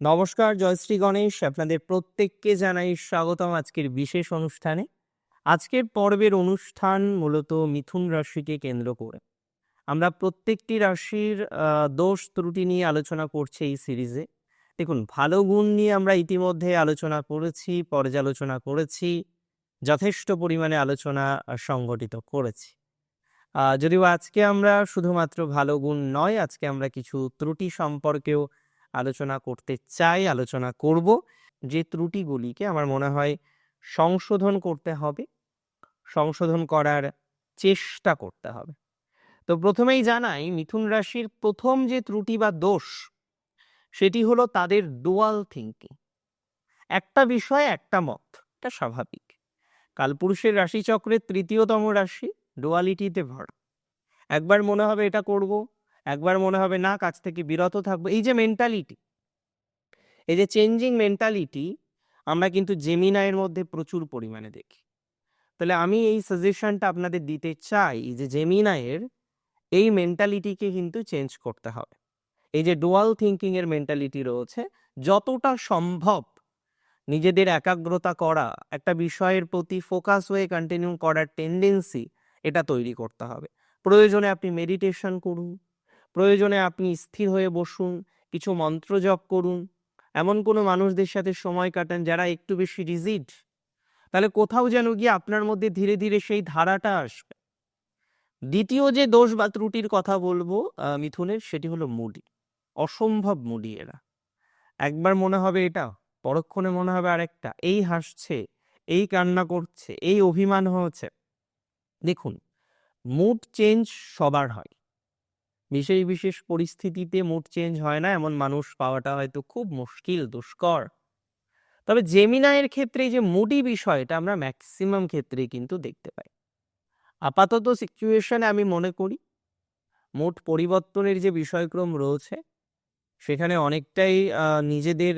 নমস্কার জয়শ্রী গণেশ। আপনাদের প্রত্যেককে জানাই স্বাগতম আজকের বিশেষ অনুষ্ঠানে। আজকের পর্বের অনুষ্ঠান মূলত মিথুন রাশিকে কেন্দ্র করে। আমরা প্রত্যেকটি রাশির দোষ ত্রুটি নিয়ে আলোচনা করছি এই সিরিজে দেখুন, ভালো গুণ নিয়ে আমরা ইতিমধ্যে আলোচনা করেছি, পর্যালোচনা করেছি, যথেষ্ট পরিমাণে আলোচনা সংগঠিত করেছি। যদিও আজকে আমরা শুধুমাত্র ভালো গুণ নয়, আজকে আমরা কিছু ত্রুটি সম্পর্কেও আলোচনা করতে চাই, আলোচনা করব। যে ত্রুটিগুলিকে আমার মনে হয় সংশোধন করতে হবে, সংশোধন করার চেষ্টা করতে হবে। তো প্রথমেই জানাই, মিথুন রাশির প্রথম যে ত্রুটি বা দোষ, সেটি হলো তাদের ডুয়াল থিঙ্কিং একটা বিষয়ে, একটা মত, এটা স্বাভাবিক। কালপুরুষের রাশিচক্রের তৃতীয়তম রাশি ডুয়ালিটিতে ভরা। একবার মনে হবে এটা করব একবার মনে হবে, না, কাজ থেকে বিরত থাকব। এই যে মেন্টালিটি এই যে চেঞ্জিং মেন্টালিটি আমরা কিন্তু জেমিনায়ের মধ্যে প্রচুর পরিমাণে দেখি। তাহলে আমি এই সাজেশনটা আপনাদের দিতে চাই যে জেমিনায়ের এই মেন্টালিটিকে কিন্তু চেঞ্জ করতে হবে। এই যে ডুয়াল থিঙ্কিং এর মেন্টালিটি রয়েছে, যতটা সম্ভব নিজেদের একাগ্রতা করা, একটা বিষয়ের প্রতি ফোকাস হয়ে কন্টিনিউ করার টেন্ডেন্সি এটা তৈরি করতে হবে। প্রয়োজনে আপনি মেডিটেশন করুন। প্রয়োজনে আপনি স্থির হয়ে বসুন, কিছু মন্ত্র জপ করুন। এমন কোনো মানুষদের সাথে সময় কাটান যারা একটু বেশি রিজিড। তাহলে কোথাও যেন গিয়ে আপনার মধ্যে ধীরে ধীরে সেই ধারাটা আসবে। দ্বিতীয় যে দোষ বা ত্রুটির কথা বলব মিথুনের, সেটি হলো মুডি। অসম্ভব মুডি এরা। একবার মনে হবে এটা, পরক্ষণে মনে হবে আরেকটা, এই হাসছে, এই কান্না করছে, এই অভিমান হয়েছে। দেখুন, মুড চেঞ্জ সবার হয়। বিশেষ বিশেষ পরিস্থিতিতে মুড চেঞ্জ হয় না, এমন মানুষ পাওয়াটা হয়তো খুব মুশকিল, দুষ্কর। তবে জেমিনায়ের ক্ষেত্রে যে মুডি বিষয়টা আমরা ম্যাক্সিমাম ক্ষেত্রে কিন্তু দেখতে পাই। আপাতত সিচুয়েশনে আমি মনে করি মোট পরিবর্তনের যে বিষয়ক্রম রয়েছে, সেখানে অনেকটাই নিজেদের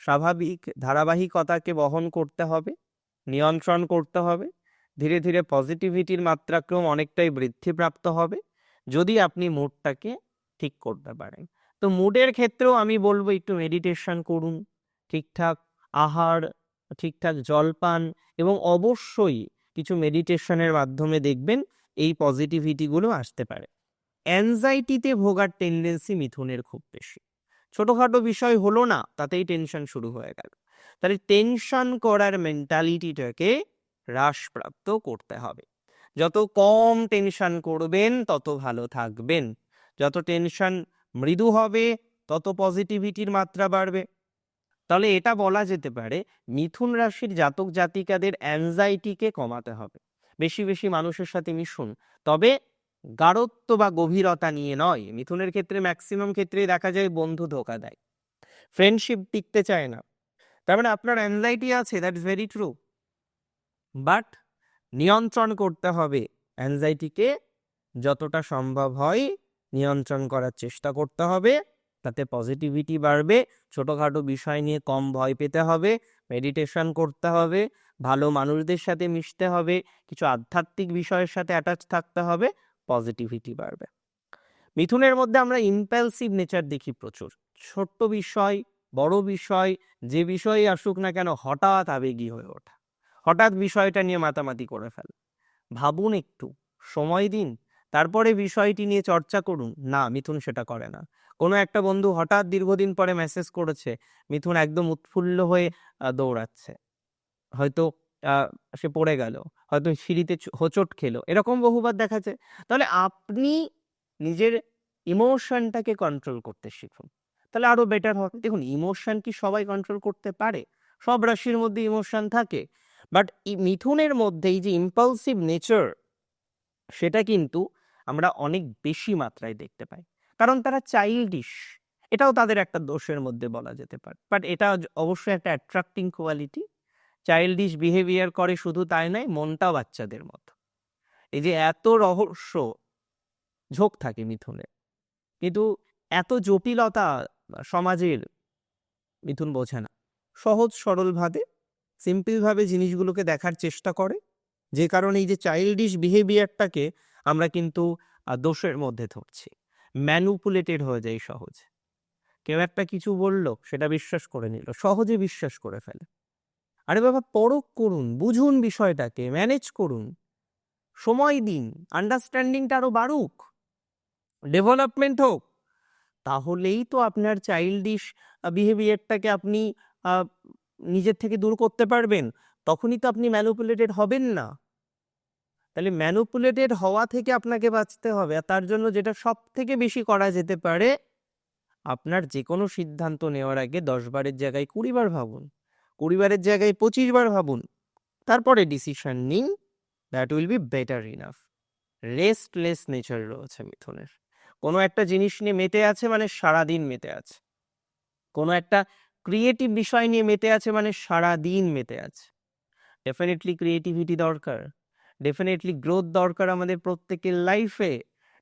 স্বাভাবিক ধারাবাহিকতাকে বহন করতে হবে, নিয়ন্ত্রণ করতে হবে, ধীরে ধীরে পজিটিভিটির মাত্রাক্রম অনেকটাই বৃদ্ধিপ্রাপ্ত হবে। যদি আপনি মুডটাকে ঠিক করতে পারেন। তো মুডের ক্ষেত্রেও আমি বলব একটু মেডিটেশন করুন, ঠিকঠাক আহার, ঠিকঠাক জলপান এবং অবশ্যই কিছু মেডিটেশনের মাধ্যমে দেখবেন এই পজিটিভিটিগুলো আসতে পারে। অ্যাংজাইটিতে ভোগার টেন্ডেন্সি মিথুনের খুব বেশি। ছোটোখাটো বিষয় হলো না, তাতেই টেনশন শুরু হয়ে গেল। তাহলে টেনশন করার মেন্টালিটিটাকে হ্রাসপ্রাপ্ত করতে হবে। যত কম টেনশন করবেন, তত ভালো থাকবেন। যত টেনশন মৃদু হবে, তত পজিটিভিটির মাত্রা বাড়বে। তাহলে এটা বলা যেতে পারে, মিথুন রাশির জাতক জাতিকাদের অ্যাংজাইটিকে কমাতে হবে। বেশি বেশি মানুষের সাথে মিশুন। তবে গাঢ়ত্ব বা গভীরতা নিয়ে নয়। মিথুনের ক্ষেত্রে ম্যাক্সিমাম ক্ষেত্রেই দেখা যায় বন্ধু ধোকা দেয়। ফ্রেন্ডশিপ টিকতে চায় না। তার মানে আপনার অ্যাংজাইটি আছে that is very true but নিয়ন্ত্রণ করতে হবে। অ্যাংজাইটিকে যতটা সম্ভব হয় নিয়ন্ত্রণ করার চেষ্টা করতে হবে। তাতে পজিটিভিটি বাড়বে। ছোটোখাটো বিষয় নিয়ে কম ভয় পেতে হবে। মেডিটেশন করতে হবে। ভালো মানুষদের সাথে মিশতে হবে। কিছু আধ্যাত্মিক বিষয়ের সাথে অ্যাটাচ থাকতে হবে। পজিটিভিটি বাড়বে। মিথুনের মধ্যে আমরা ইম্পালসিভ নেচার দেখি প্রচুর। ছোট্ট বিষয়, বড় বিষয়, যে বিষয়ে আসুক না কেন হঠাৎ আবেগী হয়ে ওঠা। হঠাৎ বিষয়টা নিয়ে মাতামাতি করে ফেলে। ভাবুন একটু, সময় দিন, তারপরে বিষয়টি নিয়ে চর্চা করুন। না, মিথুন সেটা করে না। কোনো একটা বন্ধু হঠাৎ দীর্ঘদিন পরে মেসেজ করেছে, মিথুন একদম উৎফুল্ল হয়ে দৌড়াচ্ছে। হয়তো সে পড়ে গেল, হয়তো সিঁড়িতে হোঁচট খেলো, এরকম বহুবার দেখাচ্ছে তাহলে আপনি নিজের ইমোশনটাকে কন্ট্রোল করতে শিখুন। তাহলে আরও বেটার হবে। দেখুন ইমোশন কি সবাই কন্ট্রোল করতে পারে? সব রাশির মধ্যে ইমোশন থাকে। বাট মিথুনের মধ্যে এই যে ইম্পালসিভ নেচার সেটা কিন্তু আমরা অনেক বেশি মাত্রায় দেখতে পাই। কারণ তারা চাইল্ডিশ এটাও তাদের একটা দোষের মধ্যে বলা যেতে পারে। বাট এটা অবশ্যই একটা অ্যাট্রাক্টিং কোয়ালিটি চাইল্ডিশ বিহেভিয়ার করে শুধু তাই নয়, মনটা বাচ্চাদের মতো। এই যে এত রহস্য, ঝোঁক থাকে মিথুনে কিন্তু এত জটিলতা, সমাজের, মিথুন বোঝে না। সহজ সরলভাবে সিম্পলভাবে জিনিসগুলোকে দেখার চেষ্টা করে। যে কারণে এই যে চাইল্ডিশ বিহেভিয়ারটাকে আমরা কিন্তু দোষের মধ্যে ধরছি। ম্যানুপুলেটেড হয়ে যায় সহজ। কেউ একটা কিছু বলল, সেটা বিশ্বাস করে নিল, সহজে বিশ্বাস করে ফেলে। আরে বাবা, পরখ করুন, বুঝুন বিষয়টাকে ম্যানেজ করুন। সময় দিন আন্ডারস্ট্যান্ডিংটা আরও বাড়ুক। ডেভেলপমেন্ট হোক। তাহলেই তো আপনার চাইল্ডিশ বিহেভিয়ারটাকে আপনি নিজের থেকে দূর করতে পারবেন, তখনই তো আপনি ম্যানুপুলেটেড হবেন না। তাহলে ম্যানুপুলেটেড হওয়া থেকে আপনাকে বাঁচতে হবে, আর তার জন্য যেটা সব থেকে বেশি করা যেতে পারে, আপনার যে কোনো সিদ্ধান্ত নেওয়ার আগে দশ বারের জায়গায় কুড়ি বার ভাবুন, কুড়ি বারের জায়গায় পঁচিশ বার ভাবুন, তারপরে ডিসিশন নিন that will be better enough restless nature রয়েছে মিথুনের। কোনো একটা জিনিস নিয়ে মেতে আছে মানে সারাদিন মেতে আছে। কোনো একটা ক্রিয়েটিভ বিষয় নিয়ে মেতে আছে মানে সারাদিন মেতে আছে। ডেফিনেটলি ক্রিয়েটিভিটি দরকার। ডেফিনেটলি গ্রোথ দরকার আমাদের প্রত্যেকের লাইফে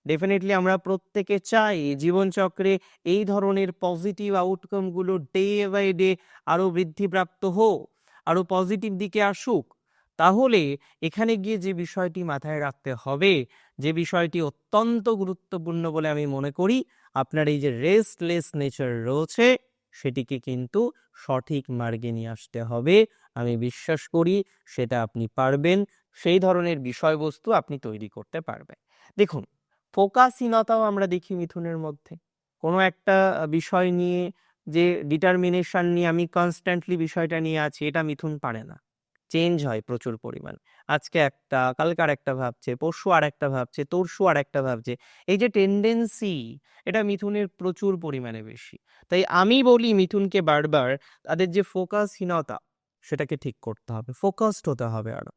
ডেফিনেটলি আমরা প্রত্যেকে চাই জীবনচক্রে এই ধরনের পজিটিভ আউটকামগুলো ডে বাই ডে আরও বৃদ্ধিপ্রাপ্ত হোক আরও পজিটিভ দিকে আসুক। তাহলে এখানে গিয়ে যে বিষয়টি মাথায় রাখতে হবে, যে বিষয়টি অত্যন্ত গুরুত্বপূর্ণ বলে আমি মনে করি, আপনার এই যে রেস্টলেস নেচার রয়েছে সেটিকে কিন্তু সঠিক মার্গে নিয়ে আসতে হবে। আমি বিশ্বাস করি সেটা আপনি পারবেন, সেই ধরনের বিষয়বস্তু আপনি তৈরি করতে পারবেন। দেখুন, ফোকাসহীনতাও আমরা দেখি মিথুনের মধ্যে। কোনো একটা বিষয় নিয়ে যে ডিটারমিনেশন নিয়ে আমি কনস্ট্যান্টলি বিষয়টা নিয়ে আছি, এটা মিথুন পারে না। চেঞ্জ হয় প্রচুর পরিমাণ। আজকে একটা, কালকে আর একটা ভাবছে, পরশু আর একটা ভাবছে, তরশু আর একটা ভাবছে। এই যে টেন্ডেন্সি এটা মিথুনের প্রচুর পরিমাণে বেশি। তাই আমি বলি মিথুনকে বারবার তাদের যে ফোকাসহীনতা সেটাকে ঠিক করতে হবে ফোকাসড হতে হবে আরও।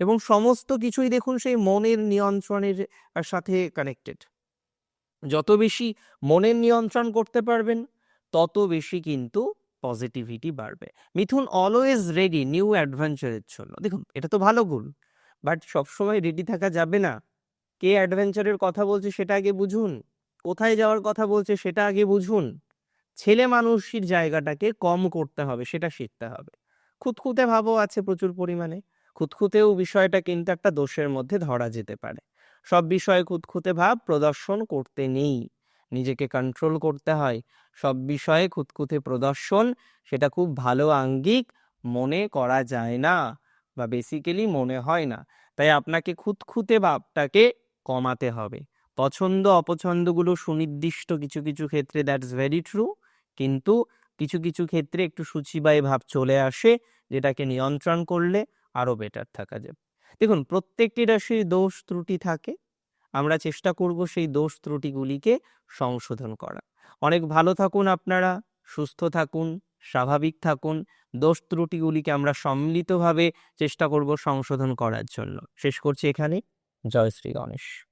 এবং সমস্ত কিছুই দেখুন সেই মনের নিয়ন্ত্রণের সাথে কানেক্টেড যত বেশি মনের নিয়ন্ত্রণ করতে পারবেন, তত বেশি কিন্তু পজিটিভিটি বাড়বে। মিথুন অলওয়েজ রেডি নিউ অ্যাডভেঞ্চারের জন্য। দেখুন, এটা তো ভালো গুণ বাট সবসময় রেডি থাকা যাবে না। কে অ্যাডভেঞ্চারের কথা বলছে সেটা আগে বুঝুন, কোথায় যাওয়ার কথা বলছে সেটা আগে বুঝুন। ছেলে মানুষের জায়গাটাকে কম করতে হবে, সেটা শিখতে হবে। খুঁতখুঁতে ভাবও আছে প্রচুর পরিমাণে, খুঁতখুঁতেও বিষয়টা কিন্তু একটা দোষের মধ্যে ধরা যেতে পারে। সব বিষয়ে খুঁতখুঁতে ভাব, প্রদর্শন করতে নেই। নিজেকে কন্ট্রোল করতে হয়। সব বিষয়ে খুঁতখুঁতে প্রদর্শন, সেটা খুব ভালো আঙ্গিক, মনে করা যায় না বা বেসিক্যালি মনে হয় না। তাই আপনাকে খুঁতখুঁতে ভাবটাকে কমাতে হবে। পছন্দ, অপছন্দগুলো সুনির্দিষ্ট কিছু কিছু ক্ষেত্রে দ্যাটস ভেরি ট্রু কিন্তু কিছু কিছু ক্ষেত্রে একটু সূচিবায় ভাব চলে আসে, যেটাকে নিয়ন্ত্রণ করলে আরও বেটার থাকা যাবে দেখুন প্রত্যেকটি রাশির দোষ, ত্রুটি থাকে। আমরা চেষ্টা করব সেই দোষ ত্রুটিগুলিকে সংশোধন করা। অনেক ভালো থাকুন আপনারা, সুস্থ থাকুন, স্বাভাবিক থাকুন। দোষ ত্রুটিগুলিকে আমরা সম্মিলিতভাবে চেষ্টা করব সংশোধন করার জন্য। শেষ করছি এখানে। জয় শ্রী গণেশ।